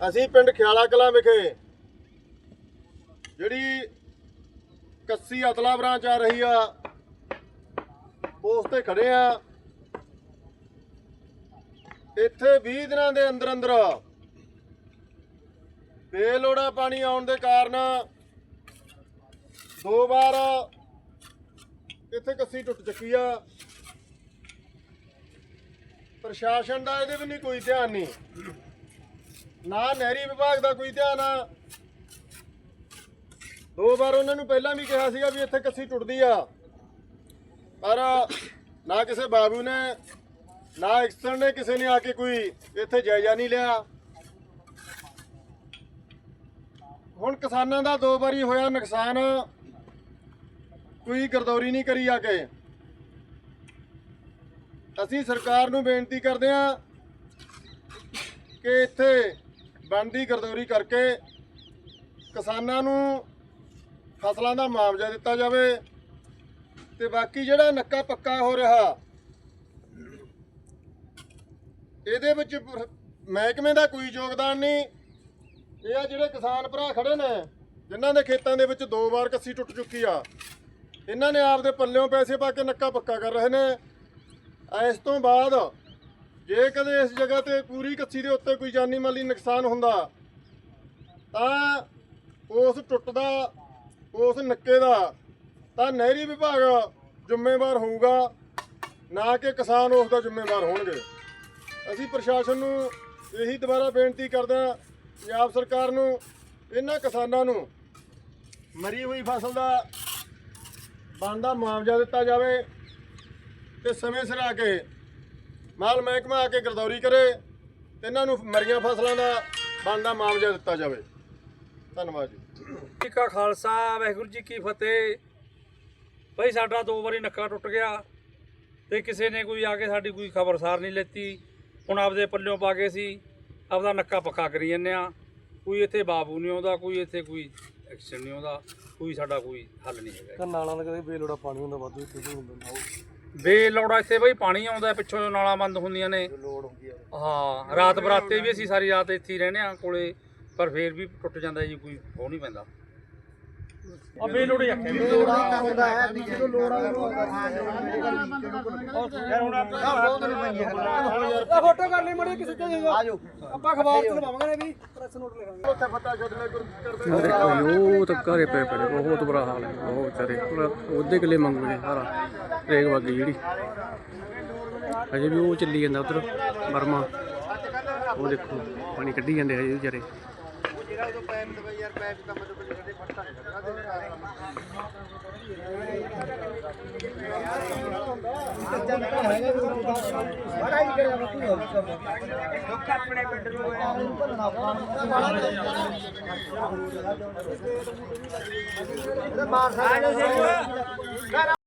ਅਸੀਂ ਪਿੰਡ ਖਿਆਲਾ ਕਲਾਂ ਵਿਖੇ ਜਿਹੜੀ ਕੱਸੀ ਅਤਲਾ ਬ੍ਰਾਂਚ ਆ ਰਹੀ ਆ, ਉਸ ਤੇ ਖੜੇ ਆ। ਇੱਥੇ 20 ਦਿਨਾਂ ਦੇ ਅੰਦਰ ਅੰਦਰ ਬੇਲੋੜਾ ਪਾਣੀ ਆਉਣ ਦੇ ਕਾਰਨ ਦੋ ਵਾਰ ਇੱਥੇ ਕੱਸੀ ਟੁੱਟ ਚੁੱਕੀ ਆ। ਪ੍ਰਸ਼ਾਸਨ ਦਾ ਇਹਦੇ ਵੀ ਨਹੀਂ ਕੋਈ ਧਿਆਨ ਨਹੀਂ। ਨਾ ਨਹਿਰੀ ਵਿਭਾਗ ਦਾ ਕੋਈ ਧਿਆਨ ਆ। ਦੋ ਵਾਰ ਉਹਨਾਂ ਨੂੰ ਪਹਿਲਾਂ ਵੀ ਕਿਹਾ ਸੀਗਾ ਵੀ ਇੱਥੇ ਕੱਸੀ ਟੁੱਟਦੀ ਆ। ਪਰ ਨਾ ਕਿਸੇ ਬਾਬੂ ਨੇ, ਨਾ ਐਕਸਟਰਨ ਨੇ ਕਿਸੇ ਨੇ ਆ ਕੇ ਕੋਈ ਇੱਥੇ ਜਾਇਜ਼ਾ ਨਹੀਂ ਲਿਆ। ਹੁਣ ਕਿਸਾਨਾਂ ਦਾ ਦੋ ਵਾਰੀ ਹੋਇਆ ਨੁਕਸਾਨ। ਕੋਈ ਗਰਦੌਰੀ ਨਹੀਂ ਕਰੀ ਆ ਕੇ। ਅਸੀਂ ਸਰਕਾਰ ਨੂੰ ਬੇਨਤੀ ਕਰਦੇ ਹਾਂ ਕਿ ਇੱਥੇ ਬਣਦੀ ਗਰਦੌਰੀ ਕਰਕੇ ਕਿਸਾਨਾਂ ਨੂੰ ਫਸਲਾਂ ਦਾ ਮੁਆਵਜ਼ਾ ਦਿੱਤਾ ਜਾਵੇ ਤੇ ਬਾਕੀ ਜਿਹੜਾ ਨੱਕਾ ਪੱਕਾ ਹੋ ਰਿਹਾ, ਇਹਦੇ ਵਿੱਚ ਮਹਿਕਮੇ ਦਾ ਕੋਈ ਯੋਗਦਾਨ ਨਹੀਂ। ਇਹ ਆ ਜਿਹੜੇ ਕਿਸਾਨ ਭਰਾ ਖੜੇ ਨੇ, ਜਿਨ੍ਹਾਂ ਦੇ ਖੇਤਾਂ ਦੇ ਵਿੱਚ ਦੋ ਵਾਰ ਕੱਸੀ ਟੁੱਟ ਚੁੱਕੀ ਆ, ਇਹਨਾਂ ਨੇ ਆਪਦੇ ਪੱਲਿਓਂ ਪੈਸੇ ਪਾ ਕੇ ਨੱਕਾ ਪੱਕਾ ਕਰ ਰਹੇ ਨੇ। ਇਸ ਤੋਂ ਬਾਅਦ ਜੇ ਕਦੇ ਇਸ ਜਗ੍ਹਾ ਤੇ ਪੂਰੀ ਕੱਸੀ ਦੇ ਉੱਤੇ ਕੋਈ ਜਾਨੀ ਮਾਲੀ ਨੁਕਸਾਨ ਹੁੰਦਾ, ਤਾਂ ਉਸ ਟੁੱਟਦਾ ਉਸ ਨੱਕੇ ਦਾ, ਤਾਂ ਨਹਿਰੀ ਵਿਭਾਗ ਜ਼ਿੰਮੇਵਾਰ ਹੋਊਗਾ, ਨਾ ਕਿ ਕਿਸਾਨ ਉਸ ਦਾ ਜ਼ਿੰਮੇਵਾਰ ਹੋਣਗੇ। ਅਸੀਂ ਪ੍ਰਸ਼ਾਸਨ ਨੂੰ ਇਹੀ ਦੁਬਾਰਾ ਬੇਨਤੀ ਕਰਦੇ ਹਾਂ ਪੰਜਾਬ ਸਰਕਾਰ ਨੂੰ, ਇਹਨਾਂ ਕਿਸਾਨਾਂ ਨੂੰ ਮਰੀ ਹੋਈ ਫਸਲ ਦਾ ਬਣਦਾ ਮੁਆਵਜ਼ਾ ਦਿੱਤਾ ਜਾਵੇ ਤੇ ਸਮੇਂ ਸਿਰ ਆ ਕੇ ਮਾਲ ਮਹਿਕਮਾ ਆ ਕੇ ਗਰਦੌਰੀ ਕਰੇ ਤੇ ਇਹਨਾਂ ਨੂੰ ਮਰੀਆਂ ਫਸਲਾਂ ਦਾ ਬਣਦਾ ਮੁਆਵਜ਼ਾ ਦਿੱਤਾ ਜਾਵੇ। ਧੰਨਵਾਦ ਜੀ। ਜੀ ਕਾ ਖਾਲਸਾ ਵਾਹਿਗੁਰੂ ਜੀ ਕੀ ਫਤਿਹ। ਭਾਈ ਸਾਡਾ ਦੋ ਵਾਰੀ ਨੱਕਾ ਟੁੱਟ ਗਿਆ ਤੇ ਕਿਸੇ ਨੇ ਕੋਈ ਆ ਕੇ ਸਾਡੀ ਕੋਈ ਖਬਰਸਾਰ ਨਹੀਂ ਲੈਤੀ। ਹੁਣ ਆਪਦੇ ਪੱਲਿਓਂ ਪਾ ਕੇ ਸੀ ਆਪਦਾ ਨੱਕਾ ਪੱਕਾ ਕਰੀ ਜੰਨੇ ਆ ਕੋਈ ਇੱਥੇ ਬਾਬੂ ਨਹੀਂ ਆਉਂਦਾ ਕੋਈ ਇੱਥੇ ਕੋਈ ਐਕਸ਼ਨ ਨਹੀਂ ਆਉਂਦਾ ਕੋਈ ਸਾਡਾ ਕੋਈ ਹੱਲ ਨਹੀਂ ਹੈਗਾ। ਨਾਲਾਂ ਦਾ ਕਦੇ ਬੇਲੋੜਾ ਪਾਣੀ ਹੁੰਦਾ ਵਾਧੂ ਵੀ ਹੁੰਦਾ ਬੇਲੋੜਾ ਇੱਥੇ ਬਈ ਪਾਣੀ ਆਉਂਦਾ ਪਿੱਛੋਂ ਨਾਲਾਂ ਬੰਦ ਹੁੰਦੀਆਂ ਨੇ। ਲੋੜ ਹੁੰਦੀ ਆ ਹਾਂ ਰਾਤ ਬਰਾਤੇ ਵੀ ਅਸੀਂ ਸਾਰੀ ਰਾਤ ਇੱਥੇ ਹੀ ਰਹਿੰਦੇ ਆ ਕੋਲੇ ਪਰ ਫੇਰ ਵੀ ਟੁੱਟ ਜਾਂਦਾ ਜੀ ਕੋਈ ਹੋ ਨਹੀਂ ਪੈਂਦਾ। ਆ ਬੇਲੋੜੇ ਆਖਿਆ ਵੀ ਲੋੜਾ ਹੁੰਦਾ ਹੈ ਜਦੋਂ ਲੋੜਾ ਫੋਟੋ ਕਰ ਲਈ ਮੜੀ ਕਿਸੇ ਤੇ ਆਜੋ। ਆਪਾਂ ਅਖਬਾਰ ਚ ਲਵਾਵਾਂਗੇ ਵੀ ਪ੍ਰੈਸ ਨੋਟ ਲਿਖਾਂਗੇ। ਉੱਥੇ ਫੱਟਾ ਛੱਡਣਾ ਗੁਰ ਕਰਦੇ ਉਹ ਤਾਂ ਘਰੇ ਪਏ ਪੜੇ ਬਹੁਤ ਬੁਰਾ ਹਾਲ ਹੈ। ਉਹ ਵਿਚਾਰੇ ਉਹਦੇ ਕਿਲੇ ਮੰਗੂ ਨੇ ਸਾਰਾ ਰੇਗ ਵਾਗੀ ਜਿਹੜੀ। ਅਜੇ ਵੀ ਉਹ ਚੱਲੀ ਜਾਂਦਾ ਉਧਰ ਬਰਮਾ ਉਹ ਦੇਖੋ ਪਾਣੀ ਕੱਢੀ ਜਾਂਦੇ ਹਜੇ ਵਿਚਾਰੇ। ਮਾਰ